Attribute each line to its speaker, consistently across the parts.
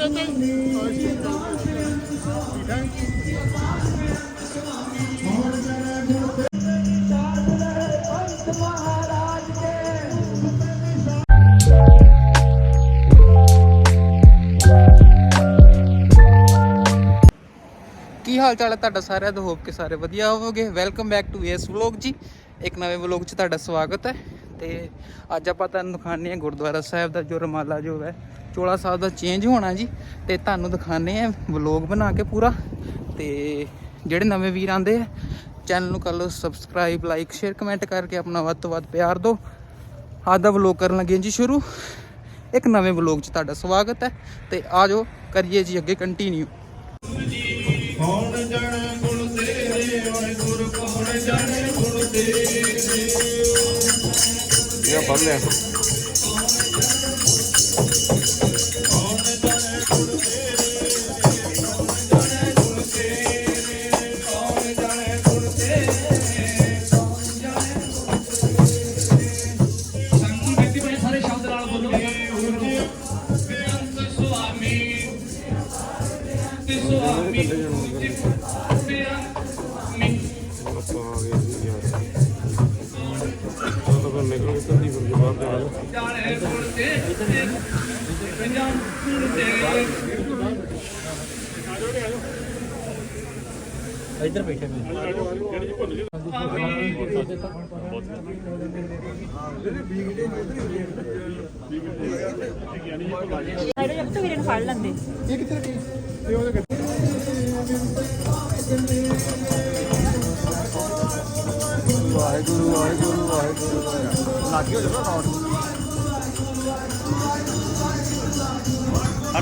Speaker 1: ਕੀ ਹਾਲ ਚਾਲ ਹੈ ਤੁਹਾਡਾ ਸਾਰਿਆਂ ਦਾ? ਹੋਪ ਕਿ ਸਾਰੇ ਵਧੀਆ ਹੋਵੋਗੇ। ਵੈਲਕਮ ਬੈਕ ਟੂ ਇਸ ਵਲੌਗ ਜੀ। ਇੱਕ ਨਵੇਂ ਵਲੌਗ 'ਚ ਤੁਹਾਡਾ ਸਵਾਗਤ ਹੈ। ਤੇ ਅੱਜ ਆਪਾਂ ਤੁਹਾਨੂੰ ਦਿਖਾਣੇ ਆ ਗੁਰਦੁਆਰਾ ਸਾਹਿਬ ਦਾ ਜੋ ਰਮਾਲਾ ਜੋ ਹੈ ਚੋਲਾ ਸਾਹਿਬ ਦਾ ਚੇਂਜ ਹੋਣਾ ਜੀ ਤੇ ਤੁਹਾਨੂੰ ਦਿਖਾਣੇ ਆ ਵਲੌਗ ਬਣਾ ਕੇ ਪੂਰਾ। ਤੇ ਜਿਹੜੇ ਨਵੇਂ ਵੀਰ ਆਂਦੇ ਆ ਚੈਨਲ ਨੂੰ ਕਰ ਲਓ ਸਬਸਕ੍ਰਾਈਬ ਲਾਈਕ ਸ਼ੇਅਰ ਕਮੈਂਟ ਕਰਕੇ ਆਪਣਾ ਵੱਧ ਤੋਂ ਵੱਧ ਪਿਆਰ ਦਿਓ। ਅੱਜ ਦਾ ਵਲੌਗ ਕਰਨ ਲੱਗੇ ਜੀ ਸ਼ੁਰੂ। ਇੱਕ ਨਵੇਂ ਵਲੌਗ 'ਚ ਤੁਹਾਡਾ ਸਵਾਗਤ ਹੈ। ਤੇ ਆਜੋ ਕਰੀਏ ਜੀ ਅੱਗੇ ਕੰਟੀਨਿਊ
Speaker 2: ਕੌਣ ਜਾਣੇ ਗੁਣ ਤੇਰੇ ਓਏ ਗੁਰ ਕੌਣ ਜਾਣੇ ਗੁਣ ਤੇਰੇ
Speaker 3: ਇਹ ਪੜ੍ਹ ਲਿਆ
Speaker 4: ਇੱਧਰ ਬੈਠੇ ਮੈਂ
Speaker 5: ਸਾਡੇ ਜਬ ਤੋਂ ਵੀਰੇ ਨੂੰ। ਫੜ ਲੈਂਦੇ
Speaker 3: ਵਾਹਿਗੁਰੂ ਵਾਹਿਗੁਰੂ ਵਾਹਿਗੁਰੂ। ਲੱਗੀ ਹੋ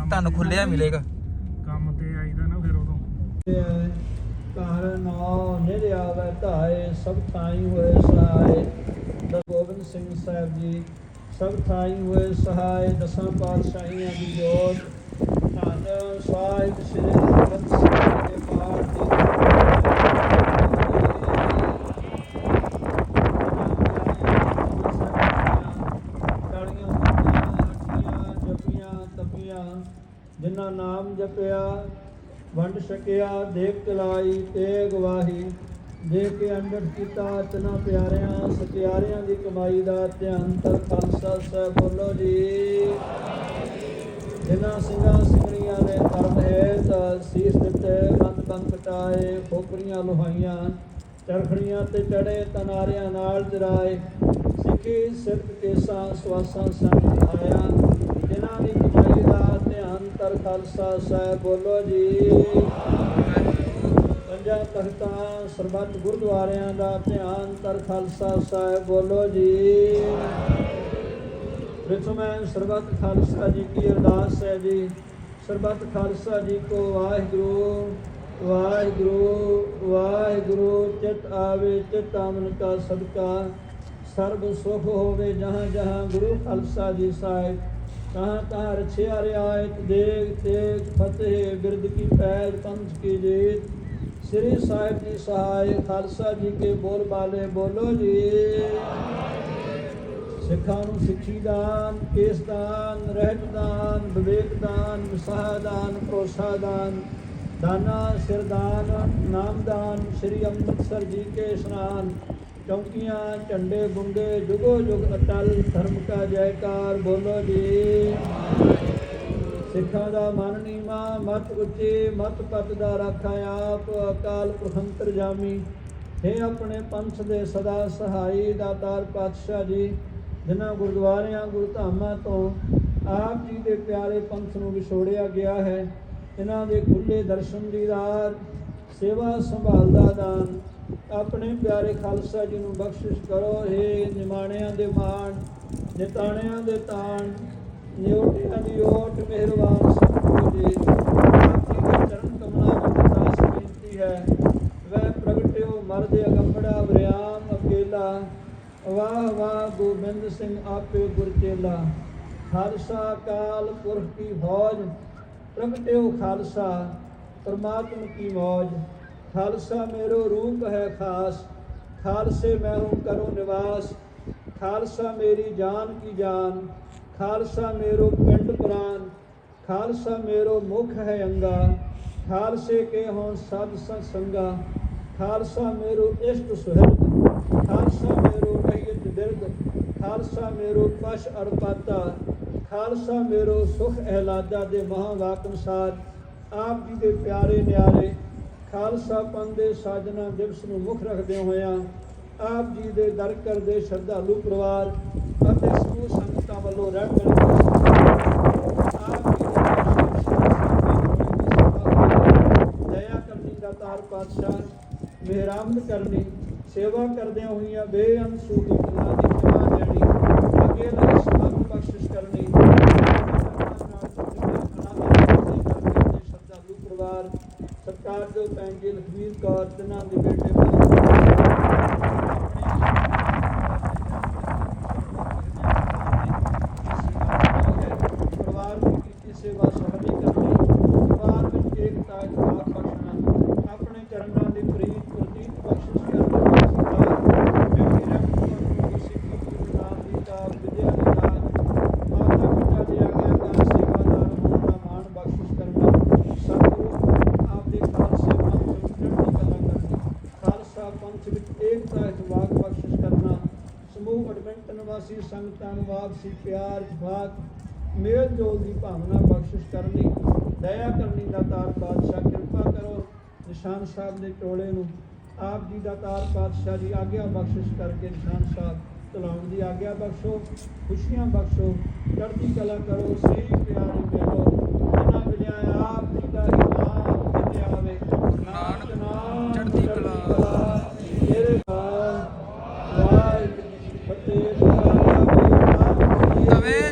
Speaker 1: ਤੁਹਾਨੂੰ ਖੁੱਲਿਆ ਮਿਲੇਗਾ।
Speaker 4: ਕੰਮ ਤੇ ਆਈਦਾ ਨਾ ਫਿਰ ਉਦੋਂ।
Speaker 6: ਘਰ ਨੌ ਨਿਰ ਆਵੇ ਧਾਏ ਸਭ ਥਾਈ ਹੋਏ ਸਹਾਏ। ਦ ਗੋਬਿੰਦ ਸਿੰਘ ਸਾਹਿਬ ਜੀ ਸਭ ਥਾਈ ਹੋਏ ਸਹਾਏ ਦਸਾਂ ਪਾਤਸ਼ਾਹੀਆਂ ਦੀ ਜੋਤ। ਧੰਨ ਸਾਹਿਬ ਸ੍ਰੀ ਗੁਰੂ ਗ੍ਰੰਥ ਸਾਹਿਬ ਦੇ ਪਾਠ ਜਿਨ੍ਹਾਂ ਨਾਮ ਜਪਿਆ, ਵੰਡ ਸਕਿਆ ਦੇਖ ਚਲਾਈ ਤੇ ਗਵਾਹੀ ਦੇ ਕੇ ਅੰਡਰ ਕੀਤਾ ਤਨਾ ਪਿਆਰਿਆਂ, ਸਤਿਆਰਿਆਂ ਦੀ ਕਮਾਈ ਦਾ ਧਿਆਨ ਤਰ ਖਾਲਸਾ ਸਾਹਿਬ ਬੋਲੋ ਜੀ। ਜਿਨ੍ਹਾਂ ਸਿੰਘਾਂ ਸਿੰਘਣੀਆਂ ਨੇ ਧਰਮ ਹੇਤ ਸੀਸ ਦਿੱਤੇ ਬੰਦ ਬੰਦ ਕਟਾਏ, ਖੋਪਰੀਆਂ ਲੁਹਾਈਆਂ, ਚਰਖੜੀਆਂ ਤੇ ਚੜੇ, ਤਨਾਰਿਆਂ ਨਾਲ ਜਰਾਏ, ਸਿੱਖੀ ਸਿਰਫ ਕੇਸਾਂ, ਸਵਾਸਾਂ, ਸੰਗ ਆਇਆ ਦਾ ਖਾਲਸਾ ਸਾਹਿਬ ਬੋਲੋ ਜੀ। ਪੰਜਾਂ ਤਖਤਾਂ ਸਰਬੱਤ ਗੁਰਦੁਆਰਿਆਂ ਦਾ ਧਿਆਨ ਤਰ ਖਾਲਸਾ ਸਾਹਿਬ ਬੋਲੋ ਜੀ। ਪ੍ਰਥਮੇ ਸਰਬੱਤ ਖਾਲਸਾ ਜੀ ਕੀ ਅਰਦਾਸ ਹੈ ਜੀ। ਸਰਬੱਤ ਖਾਲਸਾ ਜੀ ਕੋ ਵਾਹਿਗੁਰੂ ਵਾਹਿਗੁਰੂ ਵਾਹਿਗੁਰੂ, ਚਿਤ ਆਵੇ, ਚਿਤ ਆਮਨ ਕਾ ਸਦਕਾ। ਸਰਬ ਸੁਖ ਹੋਵੇ ਜਹਾਂ ਜਹਾਂ ਗੁਰੂ ਖਾਲਸਾ ਜੀ ਸਾਹਿਬ। ਕਹਾਂ ਕਹਾਂ ਰਛਿਆ ਰਿਆਇਤ ਦੇਗ ਤੇਗ ਫਤਿਹ ਬਿਰਦ ਕੀ ਪੈਜ ਪੰਥ ਕੀ ਜੀਤ। ਸ੍ਰੀ ਸਾਹਿਬ ਜੀ ਸਹਾਇ ਖਾਲਸਾ ਜੀ ਕੇ ਬੋਲ ਬਾਲੇ, ਬੋਲੋ ਜੀ। ਸਿੱਖਾਂ ਨੂੰ ਸਿੱਖੀ ਦਾਨ, ਕੇਸ ਦਾਨ, ਰਹਿਤ ਦਾਨ, ਵਿਵੇਕ ਦਾਨ, ਵਿਸਾਹ ਦਾਨ, ਭਰੋਸਾ ਦਾਨ। ਦਾਨਾ ਸਿਰਦਾਨ ਨਾਮਦਾਨ ਸ੍ਰੀ ਅੰਮ੍ਰਿਤਸਰ ਜੀ ਕੇ ਇਸ਼ਨਾਨ। ਚੌਕੀਆਂ, ਝੰਡੇ ਗੁੰਗੇ, ਜੁਗੋ ਜੁਗ ਅਟਲ, ਧਰਮ ਕਾ ਜੈਕਾਰ, ਬੋਲੋ ਜੀ। ਸਿੱਖਾਂ ਦਾ ਮਨ ਨੀਮਾ ਮਤ ਉੱਚੇ, ਮਤ ਪਤ ਦਾ ਰਾਖਾ ਆਪ, ਅਕਾਲ ਪੁਰਖੰਤਰ ਜਾਮੀ ਹੈ ਆਪਣੇ ਪੰਥ ਦੇ ਸਦਾ ਸਹਾਈ ਦਾਤਾਰ ਪਾਤਸ਼ਾਹ ਜੀ, ਜਿਨ੍ਹਾਂ ਗੁਰਦੁਆਰਿਆਂ, ਗੁਰਧਾਮਾਂ ਤੋਂ ਆਪ ਜੀ ਦੇ ਪਿਆਰੇ ਪੰਥ ਨੂੰ ਵਿਛੋੜਿਆ ਗਿਆ ਹੈ, ਇਹਨਾਂ ਦੇ ਖੁੱਲੇ ਦਰਸ਼ਨ ਦੀਦਾਰ ਸੇਵਾ ਸੰਭਾਲ ਦਾ ਦਾਨ ਆਪਣੇ ਪਿਆਰੇ ਖਾਲਸਾ ਜੀ ਨੂੰ ਬਖਸ਼ਿਸ਼ ਕਰੋ। ਏ ਨਿਮਾਣਿਆਂ ਦੇ ਮਾਣ, ਨਿਤਾਣਿਆਂ ਦੇ ਤਾਣ, ਨਿਉਟਿਆਂ ਦੀ ਓਟ ਮਿਹਰਬਾਨ ਸਤਿਗੁਰੂ ਜੀ। ਆਪ ਦੇ ਚਰਨ ਕਮਲਾਂ ਵਿੱਚ ਅਰਦਾਸ ਬੇਨਤੀ ਹੈ ਵੈ ਪ੍ਰਗਟਿਓ ਮਰਦ ਅਗੰਬੜਾ ਬਰਿਆਮ ਅਕੇਲਾ। ਵਾਹ ਵਾਹ ਗੋਬਿੰਦ ਸਿੰਘ ਆਪੇ ਗੁਰ ਚੇਲਾ। ਖਾਲਸਾ ਕਾਲ ਪੁਰਖ ਕੀ ਫੌਜ, ਪ੍ਰਗਟਿਓ ਖਾਲਸਾ, ਪਰਮਾਤਮ ਕੀ ਮੌਜ। ਖਾਲਸਾ ਮੇਰੋ ਰੂਪ ਹੈ ਖਾਸ, ਖਾਲਸੇ ਮੈਂ ਹੂੰ ਕਰੋ ਨਿਵਾਸ। ਖਾਲਸਾ ਮੇਰੀ ਜਾਨ ਕੀ ਜਾਨ, ਖਾਲਸਾ ਮੇਰੋ ਪਿੰਡ ਪ੍ਰਾਨ, ਖਾਲਸਾ ਮੇਰੋ ਮੁਖ ਹੈ ਅੰਗਾ। ਖਾਲਸੇ ਕੇ ਹੋਂ ਸਦ ਸੰਗ ਸੰਗਾ ਖਾਲਸਾ ਮੇਰੋ ਇਸ਼ਟ ਸੁਹਿਰਦ, ਖਾਲਸਾ ਮੇਰੋ ਰਹਿਤ ਦਿਰਦ, ਖਾਲਸਾ ਮੇਰੋ ਪਸ਼ ਅਰਪਾਤਾ, ਖਾਲਸਾ ਮੇਰੋ ਸੁਖ ਅਹਿਲਾਦਾ ਦੇ ਮਹਾ ਵਾਕਨਸਾਰ ਆਪ ਜੀ ਦੇ ਪਿਆਰੇ ਨਿਆਰੇ ਖਾਲਸਾ ਪੰਥ ਦੇ ਸਾਜਨਾ ਦਿਵਸ ਨੂੰ ਮੁੱਖ ਰੱਖਦੇ ਹੋਇਆਂ ਆਪ ਜੀ ਦੇ ਦਰ ਕਰਦੇ ਸ਼ਰਧਾਲੂ ਪਰਿਵਾਰ ਅਤੇ ਸਮੂਹ ਸੰਗਤਾਂ ਵੱਲੋਂ ਰਹਿ ਮਿਲ ਕੇ ਤਾਰ ਪਾਤਸ਼ਾਹ ਮਿਹਰਾਮਦ ਕਰਨੀ, ਸੇਵਾ ਕਰਦਿਆਂ ਹੋਈਆਂ ਬੇਅੰਤ ਸੂਖੀ ਦੀ ਜਮਾ ਦੇਣੀ ਅੱਗੇ ਲਈ ਸਬਕ ਬਖਸ਼ਿਸ਼ ਕਰਨੀ ਸ਼ਰਧਾਲੂ ਪਰਿਵਾਰ ਸਰਕਾਰ ਦੇ ਭੈਣ ਲਖਵੀਰ ਕੌਰ ਤਿੰਨਾਂ ਦੇ ਬੇਟੇ ਪਰਿਵਾਰ ਦੀ ਕੀਤੀ ਸੇਵਾ ਸਫਲੀ ਕਰਨੀ ਪਰਿਵਾਰ ਵਿੱਚ ਏਕਤਾ ਇਤਫਾਕ ਬਖਸ਼ਣਾ ਆਪਣੇ ਚਰਨਾਂ ਦੀ ਪ੍ਰੀਤ ਪ੍ਰਤੀਤ ਬਖਸ਼ਿਸ਼ ਪੰਥ ਵਿੱਚ ਏਕਤਾ ਇਤਵਾਕ ਬਖਸ਼ਿਸ਼ ਕਰਨਾ ਸਮੂਹ ਐਡਮਿੰਟਨ ਵਾਸੀ ਸੰਗਤਾਂ ਨੂੰ ਪਿਆਰ, ਜਵਾਕ, ਮੇਲ ਜੋਲ ਦੀ ਭਾਵਨਾ ਬਖਸ਼ਿਸ਼ ਕਰਨੀ, ਦਇਆ ਕਰਨੀ ਦਾ ਤਾਰ ਪਾਤਸ਼ਾਹ ਕਿਰਪਾ ਕਰੋ। ਨਿਸ਼ਾਨ ਸਾਹਿਬ ਦੇ ਟੋਲੇ ਨੂੰ ਆਪ ਜੀ ਦਾ ਤਾਰ ਪਾਤਸ਼ਾਹ ਦੀ ਆਗਿਆ ਬਖਸ਼ਿਸ਼ ਕਰਕੇ ਨਿਸ਼ਾਨ ਸਾਹਿਬ ਚਲਾਉਣ ਦੀ ਆਗਿਆ ਬਖਸ਼ੋ, ਖੁਸ਼ੀਆਂ ਬਖਸ਼ੋ, ਚੜ੍ਹਦੀ ਕਲਾ ਕਰੋ ਸਹੀ ਪਿਆਰੇ ਮਿਲੋ। ਜਿਨ੍ਹਾਂ ਮਿਲਿਆ ਆਪ ਜੀ ਦਾ ਹੀ
Speaker 1: A
Speaker 6: ver.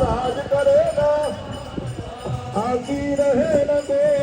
Speaker 6: રાજ કરેગા આખી રહે
Speaker 1: ન કોઈ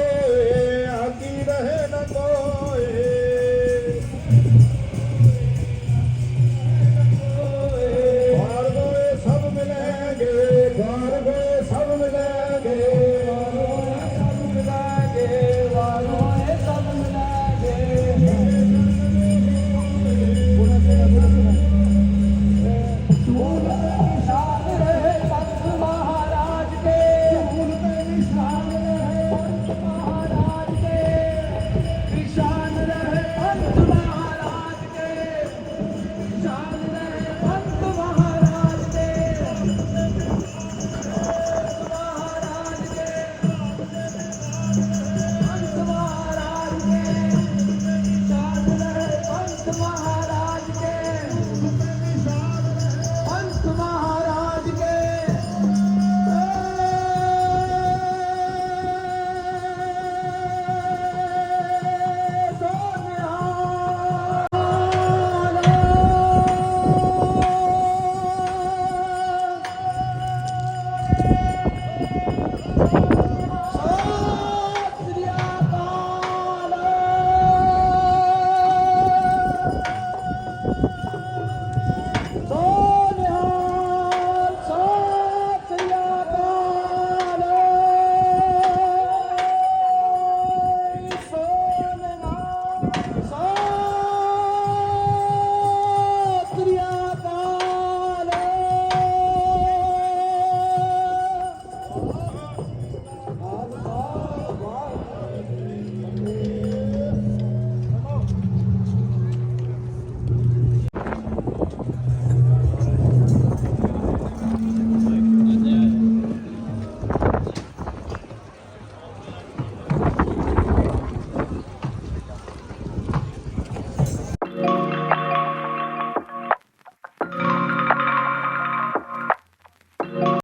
Speaker 1: ਪੰਥ
Speaker 6: ਮਹਾਰਾਜ